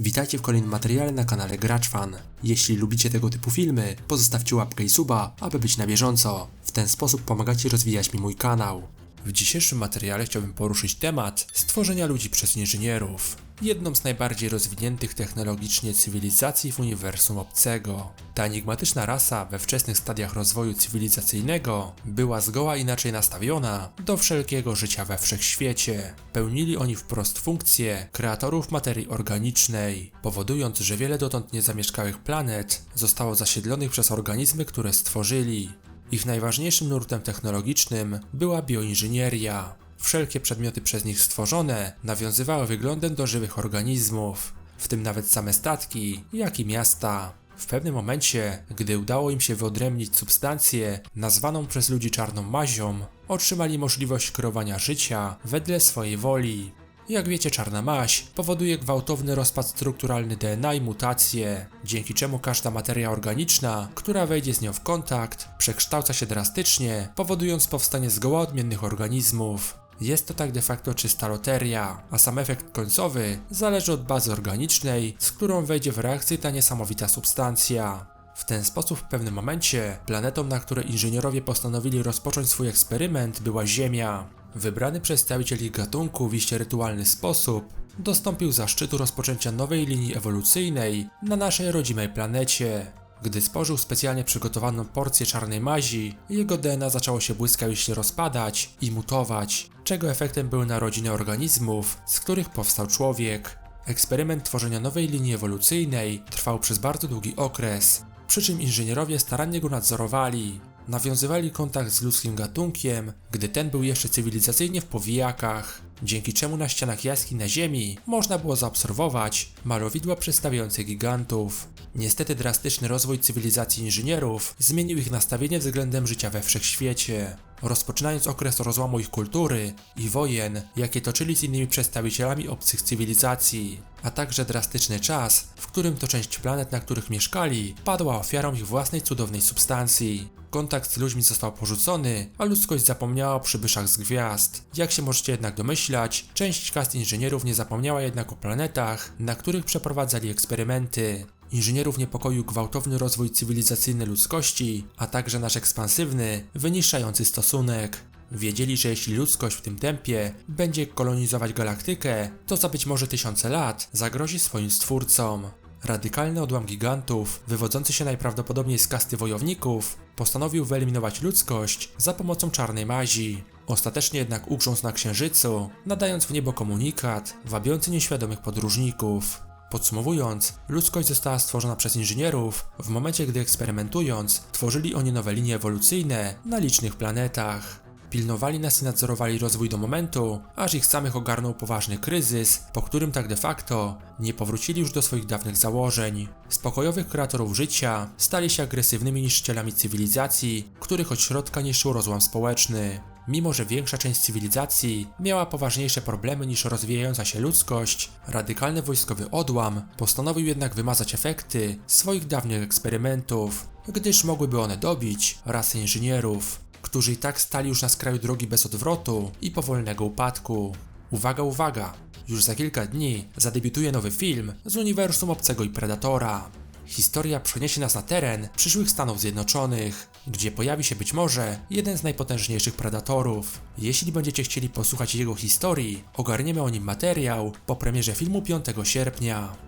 Witajcie w kolejnym materiale na kanale GraczFan. Jeśli lubicie tego typu filmy, pozostawcie łapkę i suba, aby być na bieżąco. W ten sposób pomagacie rozwijać mi mój kanał. W dzisiejszym materiale chciałbym poruszyć temat stworzenia ludzi przez inżynierów. Jedną z najbardziej rozwiniętych technologicznie cywilizacji w uniwersum obcego. Ta enigmatyczna rasa we wczesnych stadiach rozwoju cywilizacyjnego była zgoła inaczej nastawiona do wszelkiego życia we wszechświecie. Pełnili oni wprost funkcję kreatorów materii organicznej, powodując, że wiele dotąd niezamieszkałych planet zostało zasiedlonych przez organizmy, które stworzyli. Ich najważniejszym nurtem technologicznym była bioinżynieria. Wszelkie przedmioty przez nich stworzone nawiązywały wyglądem do żywych organizmów, w tym nawet same statki, jak i miasta. W pewnym momencie, gdy udało im się wyodrębnić substancję nazwaną przez ludzi czarną mazią, otrzymali możliwość kreowania życia wedle swojej woli. Jak wiecie, czarna maź powoduje gwałtowny rozpad strukturalny DNA i mutacje, dzięki czemu każda materia organiczna, która wejdzie z nią w kontakt, przekształca się drastycznie, powodując powstanie zgoła odmiennych organizmów. Jest to tak de facto czysta loteria, a sam efekt końcowy zależy od bazy organicznej, z którą wejdzie w reakcję ta niesamowita substancja. W ten sposób w pewnym momencie planetą, na której inżynierowie postanowili rozpocząć swój eksperyment, była Ziemia. Wybrany przedstawiciel ich gatunku w iście rytualny sposób dostąpił zaszczytu rozpoczęcia nowej linii ewolucyjnej na naszej rodzimej planecie. Gdy spożył specjalnie przygotowaną porcję czarnej mazi, jego DNA zaczęło się błyskawicznie rozpadać i mutować, czego efektem były narodziny organizmów, z których powstał człowiek. Eksperyment tworzenia nowej linii ewolucyjnej trwał przez bardzo długi okres, przy czym inżynierowie starannie go nadzorowali. Nawiązywali kontakt z ludzkim gatunkiem, gdy ten był jeszcze cywilizacyjnie w powijakach, dzięki czemu na ścianach jaskiń na Ziemi można było zaobserwować malowidła przedstawiające gigantów. Niestety drastyczny rozwój cywilizacji inżynierów zmienił ich nastawienie względem życia we wszechświecie, rozpoczynając okres rozłamu ich kultury i wojen, jakie toczyli z innymi przedstawicielami obcych cywilizacji, a także drastyczny czas, w którym to część planet, na których mieszkali, padła ofiarą ich własnej cudownej substancji. Kontakt z ludźmi został porzucony, a ludzkość zapomniała o przybyszach z gwiazd. Jak się możecie jednak domyślać, część kast inżynierów nie zapomniała jednak o planetach, na których przeprowadzali eksperymenty. Inżynierów niepokoił gwałtowny rozwój cywilizacyjny ludzkości, a także nasz ekspansywny, wyniszczający stosunek. Wiedzieli, że jeśli ludzkość w tym tempie będzie kolonizować galaktykę, to za być może tysiące lat zagrozi swoim stwórcom. Radykalny odłam gigantów, wywodzący się najprawdopodobniej z kasty wojowników, postanowił wyeliminować ludzkość za pomocą czarnej mazi. Ostatecznie jednak ugrzązł na księżycu, nadając w niebo komunikat wabiący nieświadomych podróżników. Podsumowując, ludzkość została stworzona przez inżynierów w momencie, gdy eksperymentując, tworzyli oni nowe linie ewolucyjne na licznych planetach. Pilnowali nas i nadzorowali rozwój do momentu, aż ich samych ogarnął poważny kryzys, po którym tak de facto nie powrócili już do swoich dawnych założeń. Z pokojowych kreatorów życia stali się agresywnymi niszczycielami cywilizacji, których od środka niszczył rozłam społeczny. Mimo, że większa część cywilizacji miała poważniejsze problemy niż rozwijająca się ludzkość, radykalny wojskowy odłam postanowił jednak wymazać efekty swoich dawnych eksperymentów, gdyż mogłyby one dobić rasę inżynierów którzy i tak stali już na skraju drogi bez odwrotu i powolnego upadku. Uwaga, uwaga! Już za kilka dni zadebiutuje nowy film z uniwersum Obcego i Predatora. Historia przeniesie nas na teren przyszłych Stanów Zjednoczonych, gdzie pojawi się być może jeden z najpotężniejszych predatorów. Jeśli będziecie chcieli posłuchać jego historii, ogarniemy o nim materiał po premierze filmu 5 sierpnia.